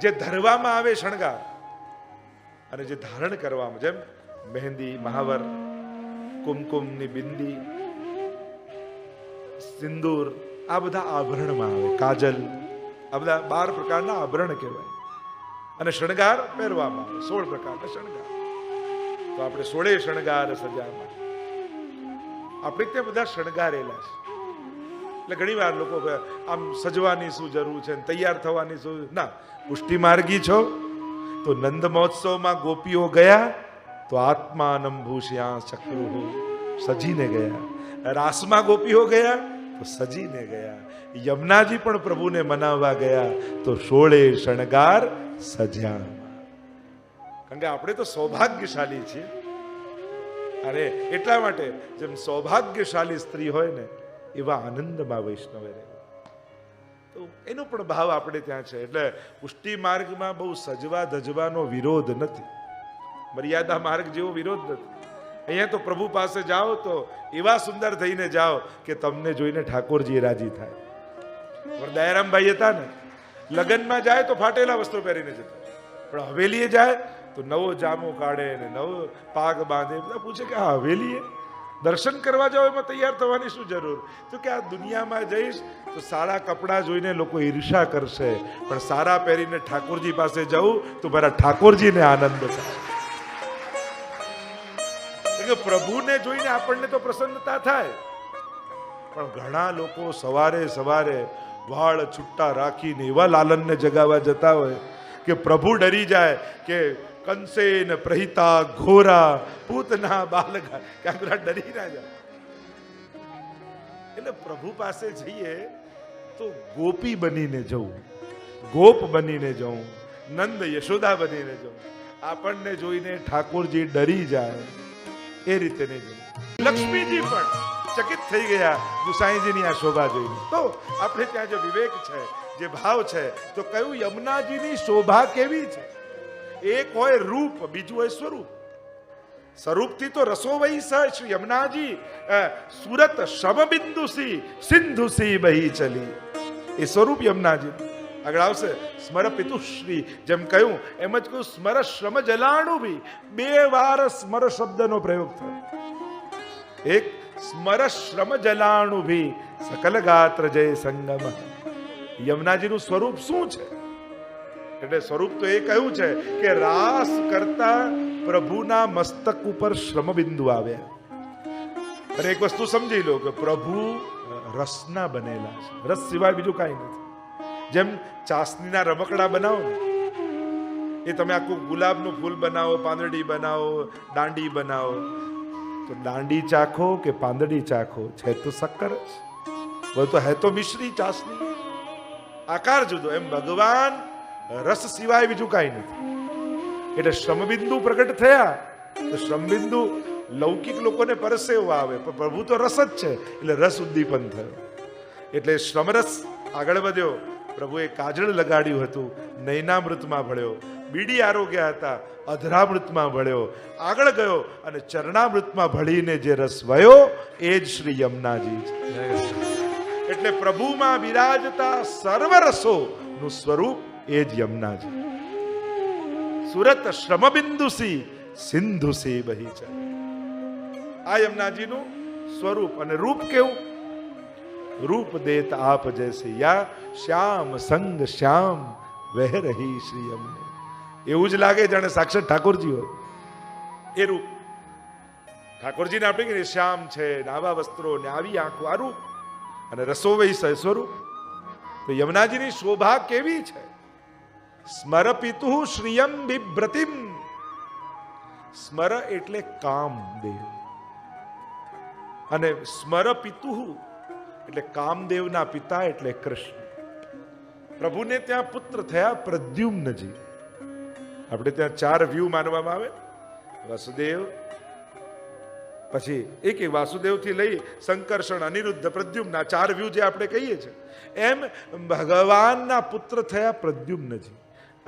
જે ધરવામાં આવે શણગાર અને જે ધારણ કરવામાં, જેમ મહેંદી, મહાવર, કુમકુમની બિંદી, સિંદૂર, આ બધા આભરણમાં આવે, કાજલ, આ બધા બાર પ્રકારના આભરણ કહેવાય. અને શણગાર પહેરવામાં આવે, સોળ પ્રકારના શણગાર. તો આપણે સોળે શણગાર સજામાં. આપણે ત્યાં બધા શણગારેલા છે. એટલે ઘણી વાર લોકો આમ સજવાની શું જરૂર છે તૈયાર થવાની શું? ના પુષ્ટિ માર્ગી છો. તો નંદ મહોત્સવમાં ગોપીઓ ગયા, તો આત્માનમ ભૂષ્યા ચક્રુ સજીને ગયા. રાસમાં ગોપીઓ ગયા, તો સજીને ગયા. યમુનાજી પણ પ્રભુને મનાવવા ગયા, તો સોળે શણગાર સજ્યા. કારણ કે આપણે તો સૌભાગ્યશાળી છીએ. અને એટલા માટે જેમ સૌભાગ્યશાળી સ્ત્રી હોય ને એવા આનંદમાં વૈષ્ણવે રહેવું તો એનો પણ ભાવ આપણે ત્યાં છે. એટલે પુષ્ટિ માર્ગમાં બહુ સજવા ધજવાનો વિરોધ નથી. મર્યાદા માર્ગ જેવો વિરોધ નથી. અહીંયા તો પ્રભુ પાસે જાઓ તો એવા સુંદર થઈને જાઓ કે તમને જોઈને ઠાકોરજી રાજી થાય. પણ દયારામભાઈ હતા ને, લગ્નમાં જાય તો ફાટેલા વસ્ત્રો પહેરીને જતા. પણ હવેલીએ જાય તો નવો જામો કાઢે ને નવો પાગ બાંધે. બધા પૂછે કે આ હવેલીએ? દર્શન કરવા જાઓ એમાં તૈયાર થવાની શું જરૂર? તો કે આ દુનિયામાં જઈશ તો સારા કપડાં જોઈને લોકો ઈર્ષા કરશે. પણ સારા પહેરીને ઠાકોરજી પાસે જવું તો મારા ઠાકોરજીને આનંદ થાય. પ્રભુને જોઈને આપણને તો પ્રસન્નતા થાય. પણ ઘણા લોકો સવારે સવારે વાળ છુટ્ટા રાખીને એવા લાલનને જગાવવા જતા હોય કે પ્રભુ ડરી જાય કે કંસે ને પ્રહિતા ઘોરા પૂતના બાલકા. ક્યાંક ડરી ના જાય એટલે પ્રભુ પાસે જઈએ તો ગોપી બનીને જવું, ગોપ બનીને જવું, નંદ યશોદા બનીને જવું. આપણને જોઈને ઠાકોરજી ડરી જાય, એ રીતે નહીં જવું. લક્ષ્મીજી પણ ચકિત થઈ ગયા ગુસાઈજીની આ શોભા જોઈને. તો આપણે ત્યાં જે વિવેક છે, જે ભાવ છે, તો કયું યમુનાજીની શોભા કેવી છે? એક હોય રૂપ બીજું હોય સ્વરૂપ સ્વરૂપથી તો રસોવઈ સહ શ્રી યમુનાજી અ, સુરત શમબિંદુસી સિંધુસી બહી ચલી એ સ્વરૂપ યમુનાજી આગળ આવશે સ્મર પિતુશ્રી જેમ કહ્યું એમ જ કહ્યું સ્મર શ્રમ જલાણુ બી બે વાર સ્મર શબ્દનો પ્રયોગ થયો એક સ્મર શ્રમ જલાણુ ભી સકલ ગાત્ર જય સંગમ યમુનાજીનું સ્વરૂપ શું છે એટલે સ્વરૂપ તો એ કહ્યું છે કે રાસ કરતા પ્રભુના મસ્તક ઉપર શ્રમ બિંદુ આવ્યા અને એક વસ્તુ સમજી લો કે પ્રભુ રસના બનેલા છે. રસ સિવાય બીજું કાંઈ નથી. જેમ ચાસણીના રમકડા બનાવો ને, એ તમે આખું ગુલાબનું ફૂલ બનાવો, પાંદડી બનાવો, દાંડી બનાવો. તો દાંડી ચાખો કે પાંદડી ચાખો? છે તો શક્કર જ. તો હે તો મિશ્રી ચાસણી. આકાર જુદો. એમ ભગવાન રસ સિવાય બીજું કાંઈ નથી. એટલે શ્રમબિંદુ પ્રગટ થયા, તો શ્રમબિંદુ લૌકિક લોકોને પરસેવો આવે. પણ પ્રભુ તો રસ જ છે, એટલે રસ ઉદ્દીપન થયો. એટલે શ્રમરસ આગળ વધ્યો. પ્રભુએ કાજળ લગાડ્યું હતું નયનામૃતમાં ભળ્યો. બીડી આરોગ્ય હતા, અધરામૃતમાં ભળ્યો. આગળ ગયો અને ચરણામૃતમાં ભળીને જે રસ વયો, એ જ શ્રી યમુનાજી એટલે પ્રભુમાં બિરાજતા સર્વ રસો નું સ્વરૂપ એ જ યમુનાજી સુરત શ્રમબિંદુસી સિંધુસી બહી છે. આ યમુનાજીનું સ્વરૂપ અને રૂપ કેવું? રૂપ દેત આપ જૈસે યા શ્યામ સંગ શ્યામ વહ રહી શ્રી યમને. એવું જ લાગે જાણે સાક્ષાત ઠાકોરજી હોય. એ રૂપ. ઠાકોરજીને આપણે કહીએ શ્યામ છે, ને આવા વસ્ત્રો, ને આવી આંખો આ રૂપ અને રસોવઈ છે સ્વરૂપ. તો યમુનાજીની શોભા કેવી છે? સ્મર પિતુ શ્રિયમ બિભ્રતિમ. સ્મર એટલે કામદેવ અને સ્મર પિતુ એટલે કામદેવના પિતા એટલે કૃષ્ણ. પ્રભુને ત્યાં પુત્ર થયા પ્રદ્યુમ્નજી. આપણે ત્યાં ચાર વ્યૂ માનવામાં આવે. વસુદેવ, પછી એક એક વાસુદેવથી લઈ સંકર્ષણ, અનિરુદ્ધ, પ્રદ્યુમ્ન ચાર વ્યૂ જે આપણે કહીએ છીએ, એમ ભગવાનના પુત્ર થયા પ્રદ્યુમ્નજી.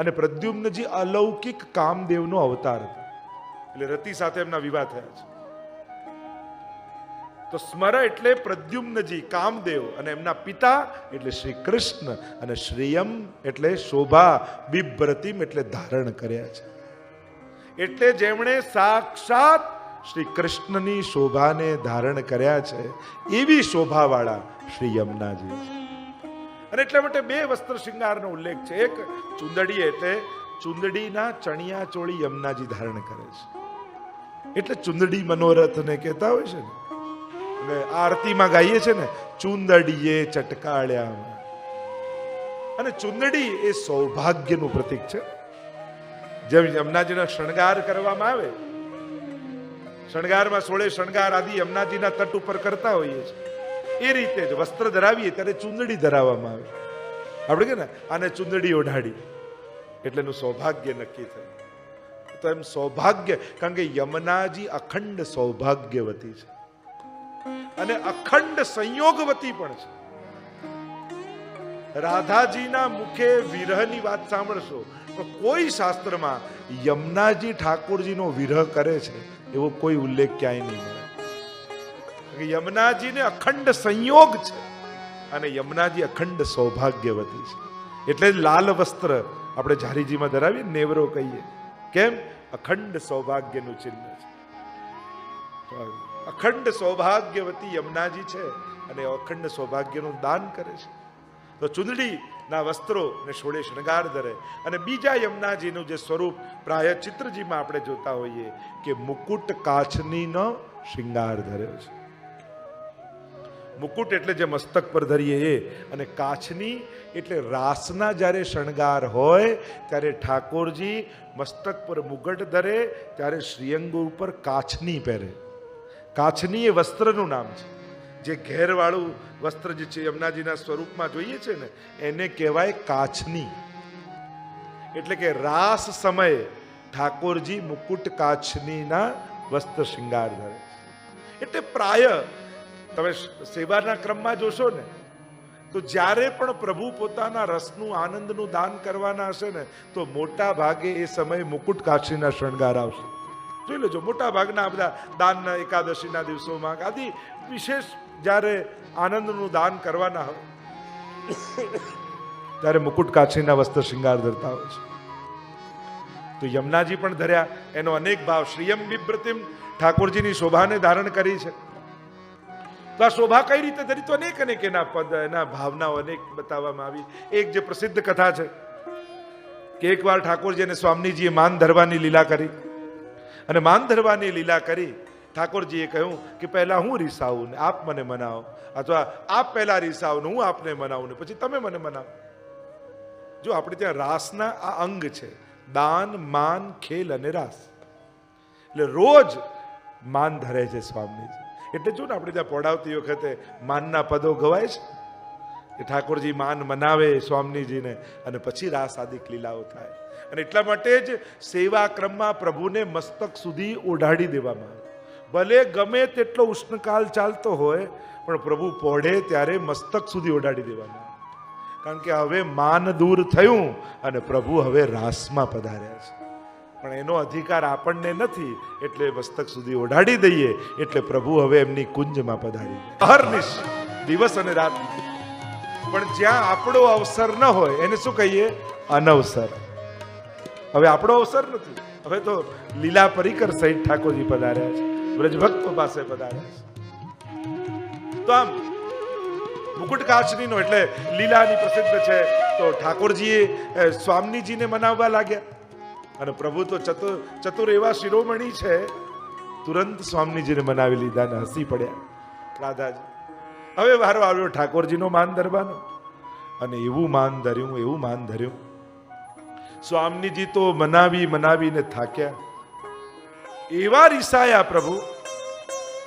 અને પ્રદ્યુમ્નજી અલૌકિક કામદેવનો અવતાર હતો. એટલે રતિ સાથે એમના વિવાહ થયા છે. તો સ્મર એટલે પ્રદ્યુમ્નજી કામદેવ અને એમના પિતા એટલે શ્રી કૃષ્ણ અને શ્રીયમ એટલે શોભા, બિભ્રતિમ એટલે ધારણ કર્યા છે. એટલે જેમણે સાક્ષાત શ્રી કૃષ્ણની શોભાને ધારણ કર્યા છે, એવી શોભાવાળા શ્રી યમુનાજી છે. અને એટલા માટે બે વસ્ત્ર શૃંગારનો ઉલ્લેખ છે. એક ચુંદડી એટલે ચુંદડીના ચણિયા ચોળી યમુનાજી ધારણ કરે છે. એટલે ચુંદડી મનોરથને કહેતા હોય છે ને. અને આરતીમાં ગાઈએ છે ને, ચુંદડીએ ચટકાળ્યા અને ચુંદડી એ સૌભાગ્યનું પ્રતીક છે. જેમ યમુનાજીનો શણગાર કરવામાં આવે, શણગારમાં સોળે શણગાર આદિ યમુનાજીના તટ ઉપર કરતા હોઈએ છીએ. એ રીતે જ વસ્ત્ર ધરાવીએ ત્યારે ચુંદડી ધરાવવામાં આવે. આપણે કે ને આને ચુંદડી ઓઢાડી. એટલે એનું સૌભાગ્ય નક્કી થયું. તો એમ સૌભાગ્ય, કારણ કે યમુનાજી અખંડ સૌભાગ્યવતી છે. અને અખંડ સંયોગવતી પણ છે. રાધાજીના મુખે વિરહની વાત સાંભળશો, તો કોઈ શાસ્ત્રમાં યમુનાજી ઠાકોરજીનો વિરહ કરે છે, એવો કોઈ ઉલ્લેખ ક્યાંય નહીં મળે કે યમુનાજીને અખંડ સંયોગ છે. અને યમુનાજી અખંડ સૌભાગ્યવતી છે. એટલે લાલ વસ્ત્ર આપણે ઝારીજીમાં ધરાવીએ, નેવરો કહીએ. કેમ? અખંડ સૌભાગ્યનું ચિહ્ન છે. અખંડ સૌભાગ્યવતી યમુનાજી છે અને અખંડ સૌભાગ્યનું દાન કરે છે. તો ચુંદડીના વસ્ત્રો ને સોળે શણગાર ધરે. અને બીજા યમુનાજીનું જે સ્વરૂપ પ્રાય ચિત્રજીમાં આપણે જોતા હોઈએ કે મુકુટ કાચનીનો શૃંગાર ધર્યો છે. મુકુટ એટલે જે મસ્તક પર ધરીએ એ. અને કાચની એટલે રાસના જ્યારે શણગાર હોય, ત્યારે ઠાકોરજી મસ્તક પર મુગટ ધરે, ત્યારે શ્રીઅંગ ઉપર કાચની પહેરે. કાચની એ વસ્ત્રનું નામ છે. જે ઘેરવાળું વસ્ત્ર જે છે, યમુનાજીના સ્વરૂપમાં જોઈએ છે ને, એને કહેવાય કાચની એટલે કે રાસ સમયે ઠાકોરજી મુકુટ કાચનીના વસ્ત્ર શૃંગાર ધરે એટલે પ્રાય તમે સેવાના ક્રમમાં જોશો ને, તો જ્યારે પણ પ્રભુ પોતાના રસનું, આનંદનું દાન કરવાના હશે ને, તો મોટા ભાગે એ સમયે મુકુટ કાશીના શણગાર આવશે. જોઈ લેજો, મોટા ભાગના બધા દાનના એકાદશીના દિવસોમાં, આદિ વિશેષ જ્યારે આનંદનું દાન કરવાના હોય, ત્યારે મુકુટ કાછીના વસ્ત્ર શૃંગાર ધરતા હોય છે. તો યમુનાજી પણ ધર્યા, એનો અનેક ભાવ. શ્રીયમ બિબ્રતિમ ઠાકોરજીની શોભાને ધારણ કરી છે. તો આ શોભા કઈ રીતે ધરી? તો અનેક અનેક એના પદ, એના ભાવનાઓ અનેક બતાવવામાં આવી. એક જે પ્રસિદ્ધ કથા છે કે એકવાર ઠાકોરજી અને સ્વામીજીએ માન ધરવાની લીલા કરી. અને માન ધરવાની લીલા કરી ઠાકોરજીએ કહ્યું કે પહેલા હું રીસાવું ને આપ મને મનાવો. અથવા આપ પહેલા રીસાવ ને હું આપને મનાવું ને પછી તમે મને મનાવો. જો આપણે ત્યાં રાસના આ અંગ છે, દાન, માન, ખેલ અને રાસ. એટલે રોજ માન ધરે છે સ્વામીજી. એટલે જો ને આપણે ત્યાં પડાવતી વખતે માનના પદો ગવાય છે? કે ઠાકોરજી માન મનાવે સ્વામીજીને અને પછી રાસ આદિક લીલાઓ થાય. અને એટલા માટે જ સેવા ક્રમમાં પ્રભુને મસ્તક સુધી ઓઢાડી દેવામાં આવે. ભલે ગમે તેટલો ઉષ્ણકાલ ચાલતો હોય, પણ પ્રભુ પોઢે ત્યારે મસ્તક સુધી ઓઢાડી દેવામાં આવે. કારણ કે હવે માન દૂર થયું અને પ્રભુ હવે રાસમાં પધાર્યા છે. પણ એનો અધિકાર આપણને નથી, એટલે મસ્તક સુધી ઓઢાડી દઈએ, એટલે પ્રભુ હવે એમની કુંજમાં પધારી હરનિશ દિવસ અને રાત. પણ જ્યાં આપણો અવસર ન હોય, એને શું કહીએ? અનવસર. હવે આપણો અવસર નથી. હવે તો લીલા પરિકર સહિત ઠાકોરજી પધાર્યા છે. બ્રજભક્તો પાસે પધાર્યા છે. તો આમ, મુકુટ કાચનીનો એટલે લીલાની પ્રસિદ્ધ છે, તો ઠાકોરજીએ સ્વામીજીને મનાવવા લાગ્યા. અને પ્રભુ તો ચતુર ચતુર એવા શિરોમણી છે. તુરંત સ્વામીજીને મનાવી લીધા ને હસી પડ્યા. રાધાજી, હવે વારો આવ્યો ઠાકોરજીનો માન ધરવાનો. અને એવું માન ધર્યું, એવું માન ધર્યું. સ્વામીજી તો મનાવી, મનાવીને થાક્યા. એવા રીસાયા પ્રભુ,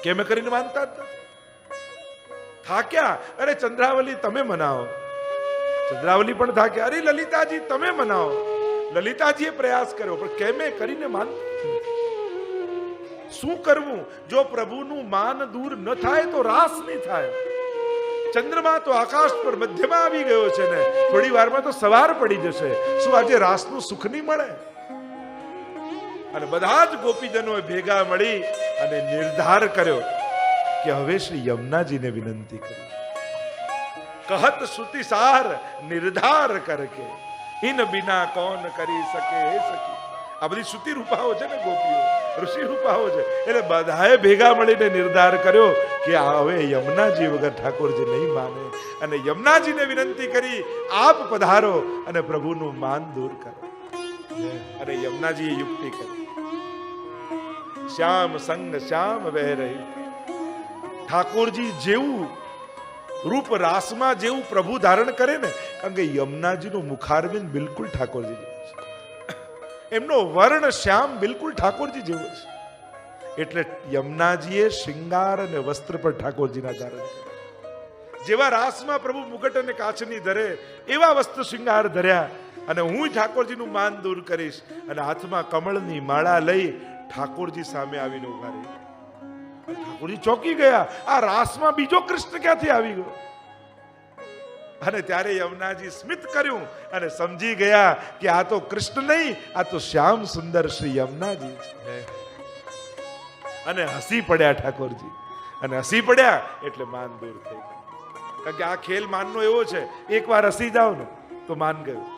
કેમ કરીને માનતા થાક્યા. અરે ચંદ્રાવલી તમે મનાવો. ચંદ્રાવલી પણ થાક્યા. અરે લલિતાજી, તમે મનાવો. લલિતાજીએ પ્રયાસ કર્યો, પણ કેમે કરીને માન? શું કરવું? જો પ્રભુનું માન દૂર ન થાય તો રાસ નહીં થાય. ચંદ્રમા તો આકાશ પર મધ્યમાં આવી ગયો છે ને, થોડી વારમાં તો સવાર પડી જશે. શું આજે રાસનું સુખ નહીં મળે? અને બધા જ ગોપીજનોએ ભેગા મળી અને નિર્ધાર કર્યો કે હવે શ્રી યમુનાજીને વિનંતી કરી. કહત શ્રુતિ સાર નિર્ધાર કરકે. ઇન બિના કોણ કરી શકે હે સખી? આ બધી શ્રુતિ રૂપાઓ છે ને ગોપીઓ, ઋષિ રૂપાઓ છે. એટલે બધાએ ભેગા મળીને નિર્ધાર કર્યો કે હવે યમુનાજી વગર ઠાકોરજી નહીં માને. અને યમુનાજીને વિનંતી કરી, આપ પધારો અને પ્રભુનું માન દૂર કરો. અને યમુનાજીએ યુક્તિ કરી. શ્યામ સંગ, શ્યામ વહે રહી ઠાકોરજી જેવું રૂપ રાસમાં જેવું પ્રભુ ધારણ કરે ને, કારણ કે યમુનાજીનું મુખારવિંદ બિલકુલ ઠાકોરજી એમનો વર્ણ શ્યામ બિલકુલ ઠાકોરજી જેવો છે. એટલે યમુનાજીએ શિંગાર અને વસ્ત્ર પર ઠાકોરજીના ધારણ કર્યા. જેવા રાસમાં પ્રભુ મુગટ અને કાચની ધરે, એવા વસ્ત્ર શિંગાર ધર્યા અને હું ઠાકોરજીનું માન દૂર કરીશ અને હાથમાં કમળની માળા લઈ ઠાકોરજી સામે આવીને ઊભા રહી ઠાકોરજી ચોકી ગયા. આ રાસમાં બીજો કૃષ્ણ ક્યાંથી આવી ગયો? અને ત્યારે યમુનાજી સ્મિત કર્યું અને સમજી ગયા કે આ તો કૃષ્ણ નહીં આ તો શ્યામ સુંદર શ્રી યમુનાજી છે. અને હસી પડ્યા ઠાકોરજી. અને હસી પડ્યા એટલે માન દૂર થઈ ગયું. કારણ કે આ ખેલ માનનો એવો છે એકવાર હસી જાઓ ને તો માન ગયું.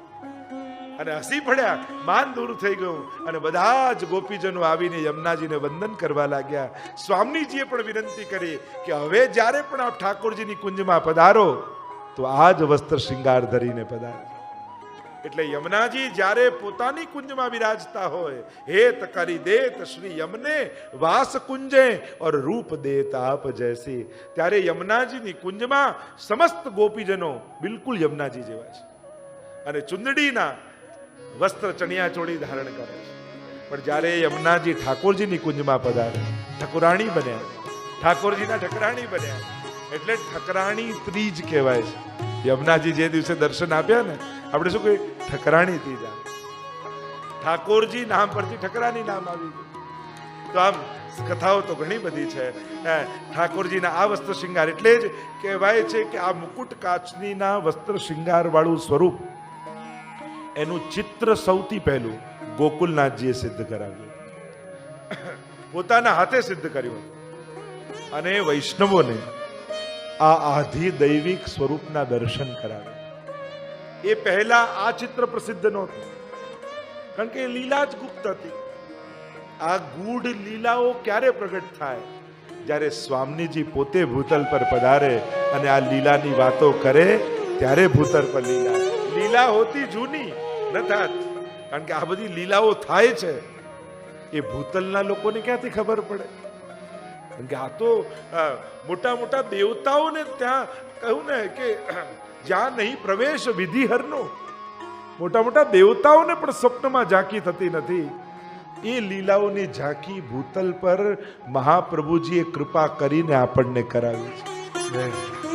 અને હસી પડ્યા, માન દૂર થઈ ગયું અને બધા જ ગોપીજનો આવીને યમુનાજીને વંદન કરવા લાગ્યા. સ્વામીજીએ પણ વિનંતી કરી કે હવે જ્યારે પણ આપ ઠાકોરજીની કુંજમાં પધારો, તો આ જ વસ્ત્ર શૃંગાર ધરીને પધારો એટલે યમુનાજી જ્યારે પોતાની કુંજમાં બિરાજતા હોય, હેત કરી દેત શ્રી યમને વાસ કુંજે ઓર રૂપ દેત આપ જૈસી ત્યારે યમુનાજીની કુંજમાં સમસ્ત ગોપીજનો બિલકુલ યમુનાજી જેવા છે. અને ચુંદડીના વસ્ત્ર ચણિયા ચોળી ધારણ કરે છે. પણ જ્યારે યમુનાજી ઠાકોરજીની કુંજમાં પધારે, ઠકુરાણી બન્યા. ઠાકોરજીના ઠકરાણી બન્યા. એટલે ઠકરાણી ત્રીજ કહેવાય છે. યમુનાજી જે દિવસે દર્શન આપ્યા ને, આપણે શું કહીએ ઠકરાણી ત્રીજ ઠાકોરજી નામ પરથી ઠકરાણી નામ આવી ગયું. તો આમ કથાઓ તો ઘણી બધી છે. ઠાકોરજીના આ વસ્ત્ર શૃંગાર એટલે જ કહેવાય છે કે આ મુકુટ કાચનીના વસ્ત્ર શૃંગાર વાળું સ્વરૂપ એનું ચિત્ર સૌથી પહેલું ગોકુલનાથજીએ સિદ્ધ કરાવ્યું. પોતાના હાથે સિદ્ધ કર્યું. અને વૈષ્ણવોને આ આધિ દૈવિક સ્વરૂપના દર્શન કરાવ્યા. એ પહેલા આ ચિત્ર પ્રસિદ્ધ નહોતું. કારણ કે લીલા જ ગુપ્ત હતી. આ ગૂઢ લીલાઓ ક્યારે પ્રગટ થાય? જ્યારે સ્વામીજી પોતે ભૂતલ પર પધારે અને આ લીલાની વાતો કરે, ત્યારે ભૂતલ પર લીલા. લીલા હોતી જૂની ન થાત. કારણ કે આ બધી લીલાઓ થાય છે. એ ભૂતલના લોકોને ક્યાંથી ખબર પડે? કારણ કે આ તો મોટા મોટા દેવતાઓને ત્યાં કહ્યું ને કે, જ્યાં નહીં પ્રવેશ વિધિહરનો. મોટા મોટા દેવતાઓને પણ સ્વપ્નમાં ઝાંકી થતી નથી. એ લીલાઓની ઝાંકી ભૂતલ પર મહાપ્રભુજીએ કૃપા કરીને આપણને કરાવી છે.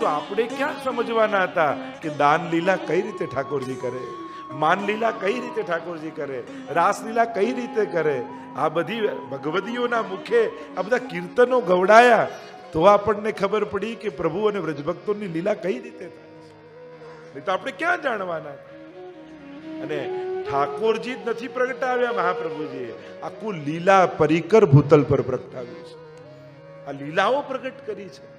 તો આપણે ક્યાં સમજવાના હતા કે દાન લીલા કઈ રીતે ઠાકોરજી કરે? માન લીલા કઈ રીતે ઠાકોરજી કરે? રાસલીલા કઈ રીતે કરે? આ બધી ભગવદીઓના મુખે આ બધા કીર્તનો ગવડાયા તો આપણને ખબર પડી કે પ્રભુ અને વ્રજભક્તોની લીલા કઈ રીતે થાય તો આપણે ક્યાં જાણવાના? અને ઠાકોરજી જ નથી પ્રગટાવ્યા મહાપ્રભુજીએ. આખું લીલા પરિકર ભૂતલ પર પ્રગટાવ્યું છે. આ લીલાઓ પ્રગટ કરી છે.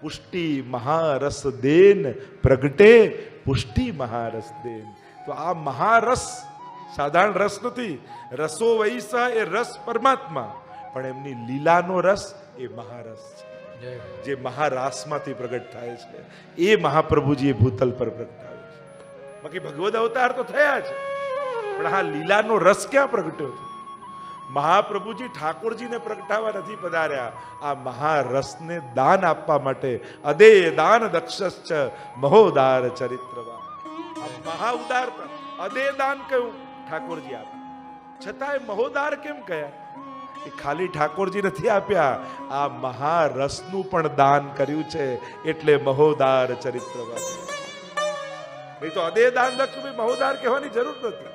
પુષ્ટિ મહારસ દેન પ્રગટે પુષ્ટિ મહારસ દેન. તો આ મહારસ સાધારણ રસ નથી. રસો વૈસા એ રસ પરમાત્મા પણ એમની લીલાનો રસ એ મહારસ છે. જે મહારાસમાંથી પ્રગટ થાય છે. એ મહાપ્રભુજી ભૂતલ પર પ્રગટાવ્યો છે. બાકી ભગવદ અવતાર તો થયા છે પણ આ લીલાનો રસ ક્યાં પ્રગટ્યો? છે મહાપ્રભુજી ઠાકોરજીને પ્રગટાવા નથી પધાર્યા. આ મહારસને દાન આપવા માટે અદે દાન દક્ષશ્ચ મહોદાર ચરિત્રવા આ મહા ઉદાર અદે દાન કહ્યું ઠાકોરજી આપ્યું છતાંય મહોદાર કેમ કહ્યા? એ ખાલી ઠાકોરજી નથી આપ્યા. આ મહારસનું પણ દાન કર્યું છે એટલે મહોદાર ચરિત્રવાન. નહીં તો અદે દાન દક્ષ મહોદાર કહેવાની જરૂર નથી.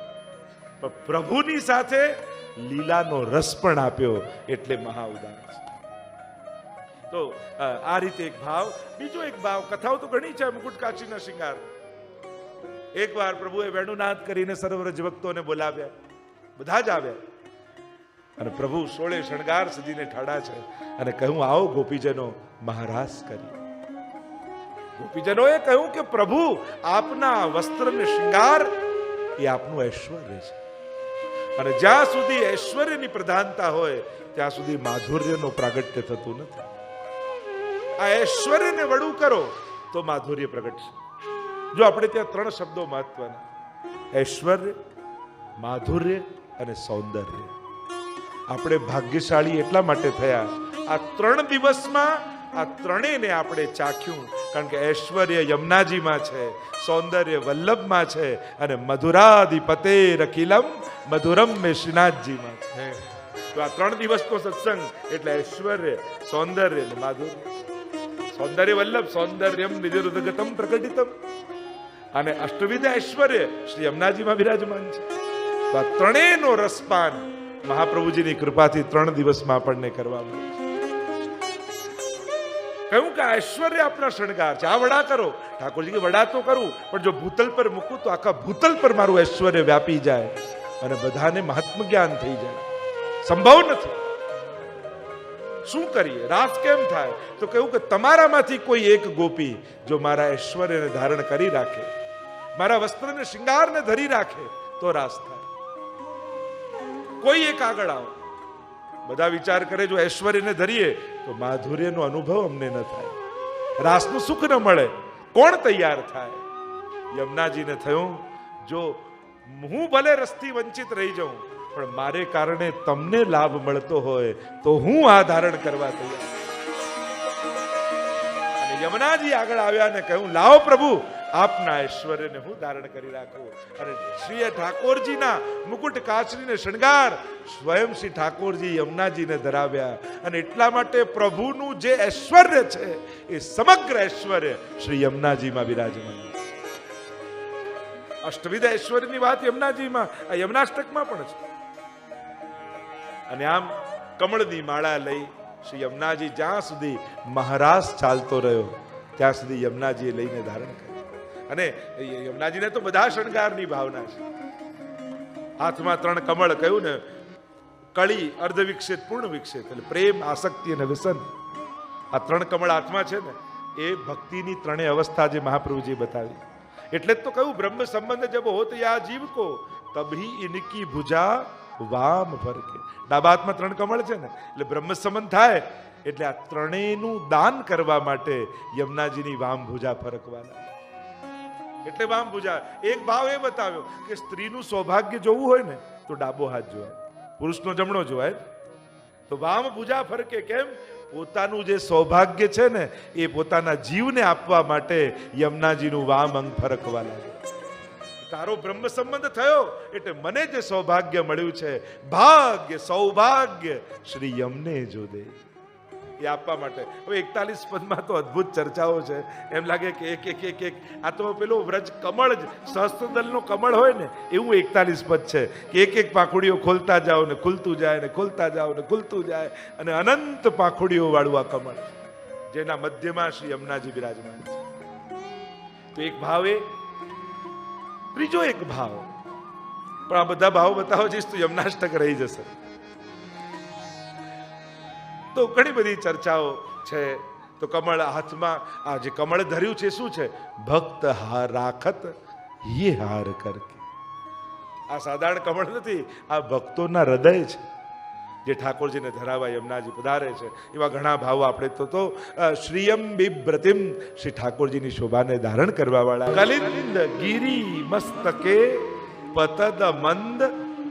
પણ પ્રભુની સાથે લીલાનો રસ પણ આપ્યો એટલે મહા ઉદાર તો આ રીતે એક ભાવ, બીજો એક ભાવ, કથાઓ તો ઘણી છે, મુકુટ કાચીના શિંગાર. એકવાર પ્રભુએ વેણુનાથ કરીને સર્વરજ ભક્તોને બોલાવ્યા. બધા જ આવ્યા. અને પ્રભુ સોળે શણગાર સજીને ઠાડા છે અને કહ્યું, આવો ગોપીજનો, મહારાસ કરી. ગોપીજનોએ કહ્યું કે પ્રભુ, આપના વસ્ત્રને શિંગાર એ આપનું ઐશ્વર્ય છે. અને જ્યાં સુધી ઐશ્વર્યની પ્રધાનતા હોય, ત્યાં સુધી માધુર્યનો પ્રાગટ્ય થતું નથી. આ ઐશ્વર્યને વડું કરો, તો માધુર્ય પ્રગટશે. જો આપણે ત્યાં ત્રણ શબ્દો મહત્વના. ઐશ્વર્ય, માધુર્ય અને સૌંદર્ય. આપણે ભાગ્યશાળી એટલા માટે થયા. આ ત્રણ દિવસમાં આ ત્રણેયને આપણે ચાખ્યું. કારણ કે ઐશ્વર્ય યમુનાજીમાં છે, સૌંદર્ય વલ્લભમાં છે અને મધુરાધિપતે રખીલમ મધુરમ મે શ્રીનાથજીમાં છે. તો આ ત્રણ દિવસનો સત્સંગ એટલે ઐશ્વર્ય, સૌંદર્ય અને માધુર્ય. સૌંદર્ય વલ્લભ, સૌંદર્યમ નિધિરુદગતમ પ્રકટિતમ. અને અષ્ટવિધ ઐશ્વર્ય શ્રી યમુનાજીમાં બિરાજમાન છે. તો આ ત્રણેયનો રસપાન મહાપ્રભુજીની કૃપાથી ત્રણ દિવસમાં આપણને કરવામાં આવે છે. કહ્યું કે ઐશ્વર્ય આપના શણગાર છે. આ વડા કરો. ઠાકોરજી વડા તો કરું, પણ જો ભૂતલ પર મૂકું તો આખા ભૂતલ પર મારું ઐશ્વર્ય વ્યાપી જાય અને બધાને મહાત્મ જ્ઞાન થઈ જાય. સંભવ નથી. શું કરીએ? રાસ કેમ થાય? તો કહ્યું કે તમારામાંથી કોઈ એક ગોપી જો મારા ઐશ્વર્યને ધારણ કરી રાખે, મારા વસ્ત્રને શિંગારને ધરી રાખે, તો રાસ થાય. કોઈ એક આગળ આવો. બધા વિચાર કરે, જો ઐશ્વર્યને ધરીએ, તો માધુર્યનો અનુભવ અમને ન થાય. રાસનું સુખ ન મળે. કોણ તૈયાર થાય? યમુનાજીને થયું, જો હું ભલે રસથી વંચિત રહી જાઉં, પણ મારે કારણે તમને લાભ મળતો હોય, તો હું આ ધારણ કરવા તૈયાર. અને યમુનાજી આગળ આવ્યા અને કહ્યું, લાવો પ્રભુ આપના ઐશ્વર્યને હું ધારણ કરી રાખું. અને શ્રી ઠાકોરજીના મુકુટ કાચરીને શણગાર સ્વયં શ્રી ઠાકોરજી યમુનાજીને ધરાવ્યા. અને એટલા માટે પ્રભુનું જે ઐશ્વર્ય છે, એ સમગ્ર ઐશ્વર્ય શ્રી યમુનાજીમાં બિરાજમાન. અષ્ટવિધ ઐશ્વર્યની વાત યમુનાજીમાં, આ યમુનાષ્ટકમાં પણ છે. અને આમ કમળની માળા લઈ શ્રી યમુનાજી જ્યાં સુધી મહારાસ ચાલતો રહ્યો, ત્યાં સુધી યમુનાજીએ લઈને ધારણ કર્યું. અને યમુનાજીને તો બધા શણગારની ભાવના છે. હાથમાં ત્રણ કમળ કહ્યું ને, કળી અર્ધ વિકસિત પૂર્ણ વિકસિત એટલે પ્રેમ, આસક્તિ અને વ્યસન. આ ત્રણ કમળ હાથમાં છે ને, એ ભક્તિની ત્રણેય અવસ્થા જે મહાપ્રભુજી બતાવી. એટલે જ તો કહ્યું, બ્રહ્મ સંબંધ જબ હોત યા જીવ કો, તભી ઇનકી ભુજા વામ ફરકે ડાબા હાથમાં ત્રણ કમળ છે ને, એટલે બ્રહ્મ સંબંધ થાય, એટલે આ ત્રણેયનું દાન કરવા માટે યમુનાજીની વામ ભુજા ફરકવાના. એટલે વામ પૂજા. એક ભાવ એ બતાવ્યો કે સ્ત્રીનું સૌભાગ્ય જોવું હોય ને, તો ડાબો હાથ જોવાય પુરુષનો જમણો જોવાય તો વામ પૂજા ફરકે કેમ? પોતાનું જે સૌભાગ્ય છે ને, એ પોતાના જીવને આપવા માટે યમુનાજીનું વામ અંગ ફરકવા લાગે તારો બ્રહ્મ સંબંધ થયો એટલે મને જે સૌભાગ્ય મળ્યું છે, ભાગ્ય, સૌભાગ્ય શ્રી યમને જો દે. એ આપવા માટે. હવે એકતાલીસ પદમાં તો અદ્ભુત ચર્ચાઓ છે. એમ લાગે કે એક એક એક એક. આ તો પેલું વ્રજ કમળ જ, સહસ્ત્રદલનો કમળ હોય ને, એવું એકતાલીસ પદ છે. કે એક એક પાંખુડીઓ ખોલતા જાઓ ને ખુલતું જાય ને ખોલતા જાઓ ને ખુલતું જાય અને અનંત પાંખુડીઓ વાળું આ કમળ. જેના મધ્યમાં શ્રી યમુનાજી બિરાજમાન છે. તો એક ભાવ એ ત્રીજો એક ભાવ. પણ આ બધા ભાવ બતાવો જઈશ તો યમનાષ્ટક રહી જશે. તો ઘણી બધી ચર્ચાઓ છે. તો કમળ હાથમાં, આ જે કમળ ધર્યું છે, શું છે? ભક્ત હાર રાખત, યે હાર કરકે. આ સાધારણ કમળ નથી, આ ભક્તોના હૃદય છે. જે ઠાકોરજીને ધરાવા યમુનાજી પધારે છે. એવા ઘણા ભાવો આપણે તો તો શ્રીયમ બિબ્રતિમ શ્રી ઠાકોરજીની શોભાને ધારણ કરવા વાળા કલિંદ ગિરી મસ્તકે, પતદ મંદ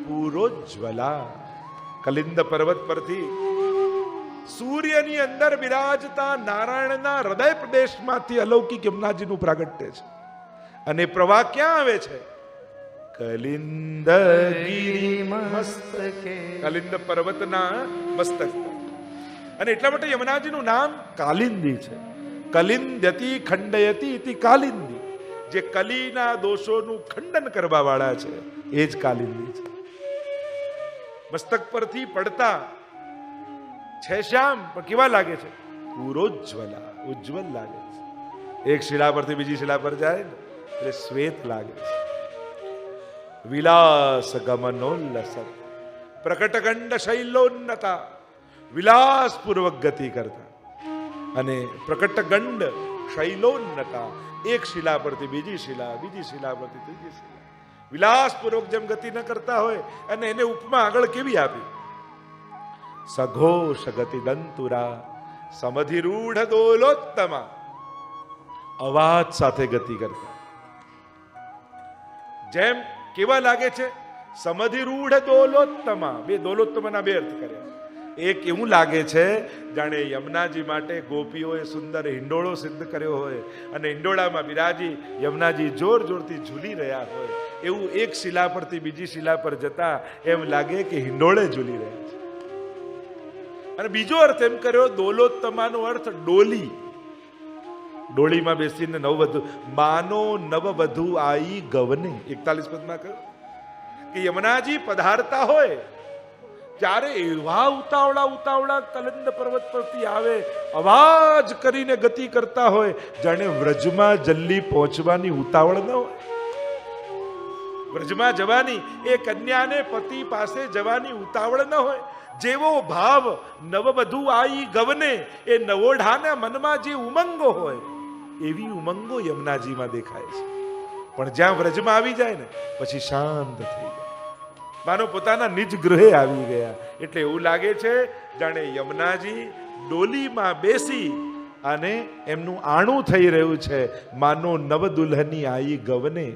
પૂરોજ્વલા. કલિંદ પર્વત પરથી સૂર્યની અંદર બિરાજતા નારાયણના હૃદય પ્રદેશમાંથી અલૌકિક યમુનાજીનું પ્રાગટ્ય છે. અને પ્રવાહ ક્યાં આવે છે? કલિંદ મસ્તકે કલિંદ પર્વતના મસ્તક અને એટલા માટે યમુનાજીનું નામ કાલિંદી છે. કલિંદ્યતી ખંડયતી ઇતિ કાલિંદી. જે કલીના દોષોનું ખંડન કરવા વાળા છે, એ જ કાલિંદી છે. મસ્તક પરથી પડતા છે શ્યામ? પણ કેવા લાગે છે? પૂરોજ્જવલા ઉજ્જવલ લાગે છે. એક શિલા પરથી બીજી શિલા પર જાય ને, એટલે શ્વેત લાગે છે. વિલાસ ગમનોલ્લસત પ્રકટગંડ શૈલોન્નતા વિલાસપૂર્વક ગતિ કરતા. અને પ્રકટગંડ શૈલોન્નતા એક શિલા પરથી બીજી શિલા બીજી શિલા પરથી ત્રીજી શિલા. વિલાસપૂર્વક જેમ ગતિ ન કરતા હોય, અને એને ઉપમા આગળ કેવી આપી? સઘોષ ગતિ દંતુરા સમધિરૂઢ દોલોત્તમા અવાજ સાથે ગતિ કરતા જેમ કેવા લાગે છે સમધિરૂઢ દોલોત્તમા બે દોલોત્તમાના બે અર્થ કર્યા એક એવું લાગે છે જાણે યમુનાજી માટે ગોપીઓએ સુંદર હિંડોળો સિદ્ધ કર્યો હોય અને હિંડોળામાં બિરાજી યમુનાજી જોર જોરથી ઝૂલી રહ્યા હોય, એવું એક શિલા પરથી બીજી શિલા પર જતા એમ લાગે કે હિંડોળે ઝૂલી રહ્યા છે. અને બીજો અર્થ એમ કર્યો, દોલોત્તમાનો અર્થ ડોલી. ડોળીમાં બેસીને નવવધુ, માનો નવવધુ આઈ ગવને. એકતાલીસ પદમાં કહ્યું કે યમુનાજી પધારતા હોય ત્યારે એવા ઉતાવળા ઉતાવળા કલંદ પર્વત પરથી આવે, અવાજ કરીને ગતિ કરતા હોય, જાણે વ્રજમાં જલ્દી પહોંચવાની ઉતાવળ ન હોય. વ્રજમાં જવાની એ કન્યાને પતિ પાસે જવાની ઉતાવળ ન હોય. જેવો ભાવ નવવધુ આઈ ગવને, એ નવોઢાના મનમાં જે ઉમંગો હોય, એવી ઉમંગો યમુનાજીમાં દેખાય છે. પણ જ્યાં વ્રજમાં આવી જાય ને, પછી શાંત થઈ જાય. માનો પોતાના નિજ ગૃહે આવી ગયા. એટલે એવું લાગે છે, જાણે યમુનાજી ડોલીમાં બેસી અને એમનું આણું થઈ રહ્યું છે. માનો નવ દુલ્હની આઈ ગવને,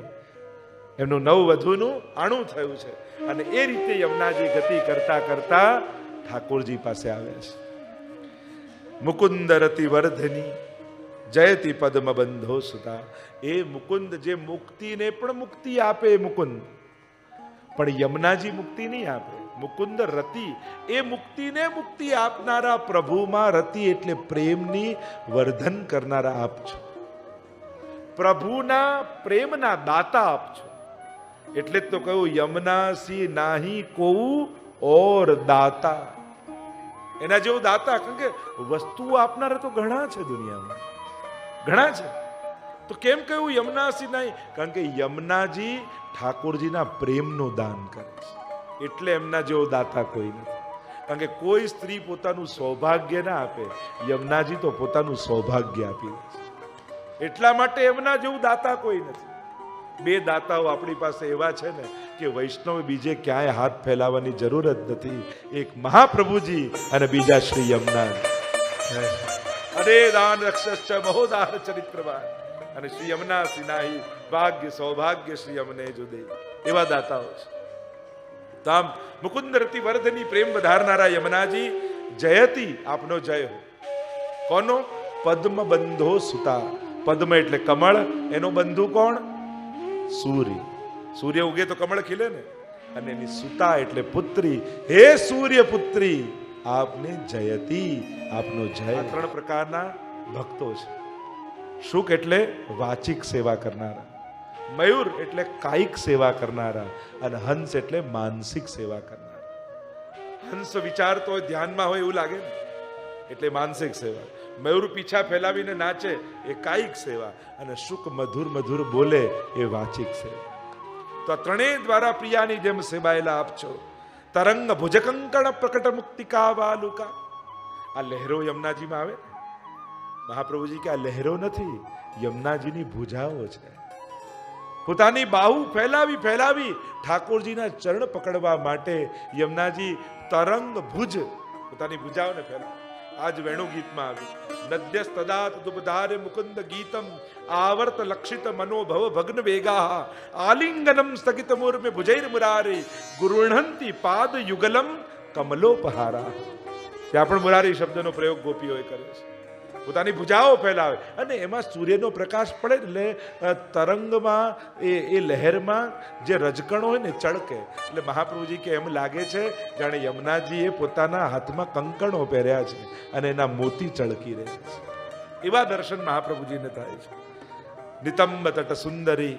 એમનું નવ વધુનું આણું થયું છે. અને એ રીતે યમુનાજી ગતિ કરતા કરતા ઠાકોરજી પાસે આવ્યા છે. મુકુંદ રતિ વર્ધની જયતિ પદ્મ બંધો સુતા. એ મુકુંદ જે મુક્તિને પણ મુક્તિ આપે મુકુંદ. પણ યમુનાજી મુક્તિ નહીં આપે. મુકુંદ રતિ એ મુક્તિને મુક્તિ આપનારા પ્રભુમાં રતિ એટલે પ્રેમની વર્ધન કરનારા આપ છો. પ્રભુના પ્રેમના દાતા આપ છો. એટલે જ તો કહ્યું, યમનાસી નાહી કોઉ ઓર દાતા. એના જેવો દાતા, કારણ કે વસ્તુઓ આપનારા તો ઘણા છે દુનિયામાં. ઘણા છે. તો કેમ કહ્યું, યમનાસી નહીં? કારણ કે યમનાજી ઠાકોરજીના પ્રેમનું દાન કરે છે. એટલે એમના જેવો દાતા કોઈ નથી. કારણ કે કોઈ સ્ત્રી પોતાનું સૌભાગ્ય ના આપે, યમનાજી તો પોતાનું સૌભાગ્ય આપી દે છે. એટલા માટે એમના જેવું દાતા કોઈ નથી. બે દાતાઓ આપણી પાસે એવા છે ને કે વૈષ્ણવ બીજે ક્યાંય હાથ ફેલાવવાની જરૂર જ નથી. એક મહાપ્રભુજી અને બીજા શ્રી યમુના. અરે દાન રક્ષશ્ચ મહોદાર ચરિત્રવાન. અને શ્રી યમુના સિનાહી ભાગ્ય સૌભાગ્ય શ્રી અમને જુદે. એવા દાતાઓ છે. તામ મુકુંદરતી વર્ધની પ્રેમ વધારનારા યમુનાજી, જયતી આપનો જય હો. કોનો? પદ્મ બંધો સુતા. પદ્મ એટલે કમળ, એનો બંધુ કોણ? સૂર્ય. સૂર્ય ઉગે તો કમળ ખીલે ને. અને એની સુતા એટલે પુત્રી. હે સૂર્ય પુત્રી આપને જયતી. આપનો જય. ત્રણ પ્રકારના ભક્તો છે. શુક એટલે વાચિક સેવા કરનારા. મયુર એટલે કાયિક સેવા કરનારા. અને હંસ એટલે માનસિક સેવા કરનારા. હંસ વિચારતો હોય ધ્યાનમાં હોય એવું લાગે ને. એટલે માનસિક સેવા. મયુર પીછા ફેલાવીને નાચે એ કાયિક સેવા અને શુક મધુર મધુર બોલે એ વાચિક સેવા. તો ત્રણેય દ્વારા પ્રિયાની જેમ સેવાયેલા આપ છો. તરંગ ભુજકંકણ પ્રકટ મુક્તિકા વાલુકા. આ લહેરો યમુનાજીમાં આવે મહાપ્રભુજી કે આ લહેરો નથી, યમુનાજીની ભુજાઓ છે. પોતાની બાહુ ફેલાવી ફેલાવી ઠાકોરજીના ચરણ પકડવા માટે યમુનાજી તરંગ ભુજ પોતાની ભુજાઓને ફેલાવે. આજ વેણુ ગીતમાં આવ્યું નદ્ય તદાત મુકુંદ ગીતમ, આવર્ત લક્ષિત મનોભવ ભગ્ન વેગા, આલિંગનમ સ્થગિત મૂર્મે ભુજૈર મુરારે ગુરુણંતી પાદ યુગલમ કમલોપહારા. ત્યાં પણ મુરારી શબ્દનો પ્રયોગ ગોપીઓએ કર્યો છે. પોતાની ભૂજાઓ ફેલાવે. અને એમાં સૂર્યનો પ્રકાશ પડે એટલે તરંગમાં, એ એ લહેરમાં જે રજકણો હોય ને ચળકે. એટલે મહાપ્રભુજી કે એમ લાગે છે, જાણે યમુનાજીએ પોતાના હાથમાં કંકણો પહેર્યા છે અને એના મોતી ચળકી રહ્યા છે. એવા દર્શન મહાપ્રભુજીને થાય છે. નિતંબ તટ સુંદરી,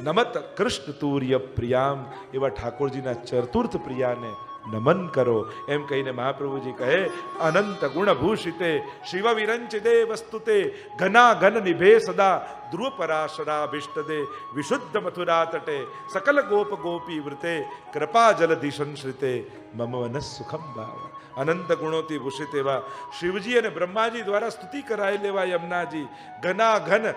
નમત કૃષ્ણ તુર્ય પ્રિયામ, એવા ઠાકોરજીના ચતુર્થ પ્રિયાને નમન કરો. એમ કહીને મહાપ્રભુજી કહે, અનંત ગુણભૂષિતે શિવ વિરંચિતે વસ્તુતે ઘના ઘન નિભે સદા ધ્રુવ પરાશરાભિષ્ટદે વિશુદ્ધ મથુરા તટે સકલ ગોપ ગોપી વૃતે કૃપા જલધિ સંશ્રિતે, મમ વન સુખમ ભાવ. અનંત ગુણોથી ભૂષિત એવા શિવજી અને બ્રહ્માજી દ્વારા સ્તુતિ કરાયેલ એવા યમુનાજી ઘના ઘન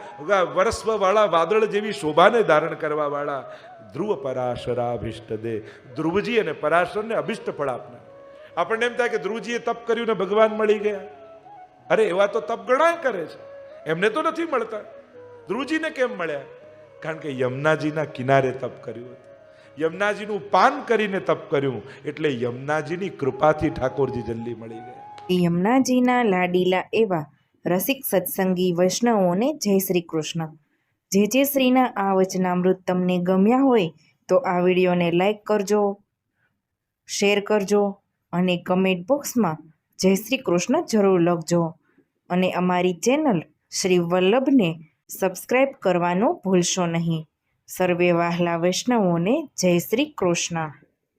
વરસ્વવાળા વાદળ જેવી શોભાને ધારણ કરવા વાળા ધ્રુવ પરાશરાભિષ્ટ દે. ધ્રુવજી અને પરાશરને અભિષ્ટ ફળ આપનાર. આપણને એમ થાય કે ધ્રુવજીએ તપ કર્યું ને ભગવાન મળી ગયા. અરે એવા તો તપ ગણાય કરે છે. એમને તો નથી મળતા. ધ્રુવજીને કેમ મળ્યા? કારણ કે યમુનાજીના કિનારે તપ કર્યું હતું. યમુનાજીનું પાન કરીને તપ કર્યું, એટલે યમુનાજીની કૃપાથી ઠાકોરજી જલ્દી મળી ગયા. યમુનાજીના લાડીલા એવા રસિક સત્સંગી વૈષ્ણવોને જય શ્રી કૃષ્ણ. જે જે શ્રીના આ વચનામૃત તમને ગમ્યા હોય, તો આ વિડીયોને લાઈક કરજો, શેર કરજો અને કમેન્ટ બોક્સમાં જય શ્રી કૃષ્ણ જરૂર લખજો. અને અમારી ચેનલ શ્રી વલ્લભને સબસ્ક્રાઈબ કરવાનું ભૂલશો નહીં. સર્વે વહાલા વૈષ્ણવોને જય શ્રી કૃષ્ણ.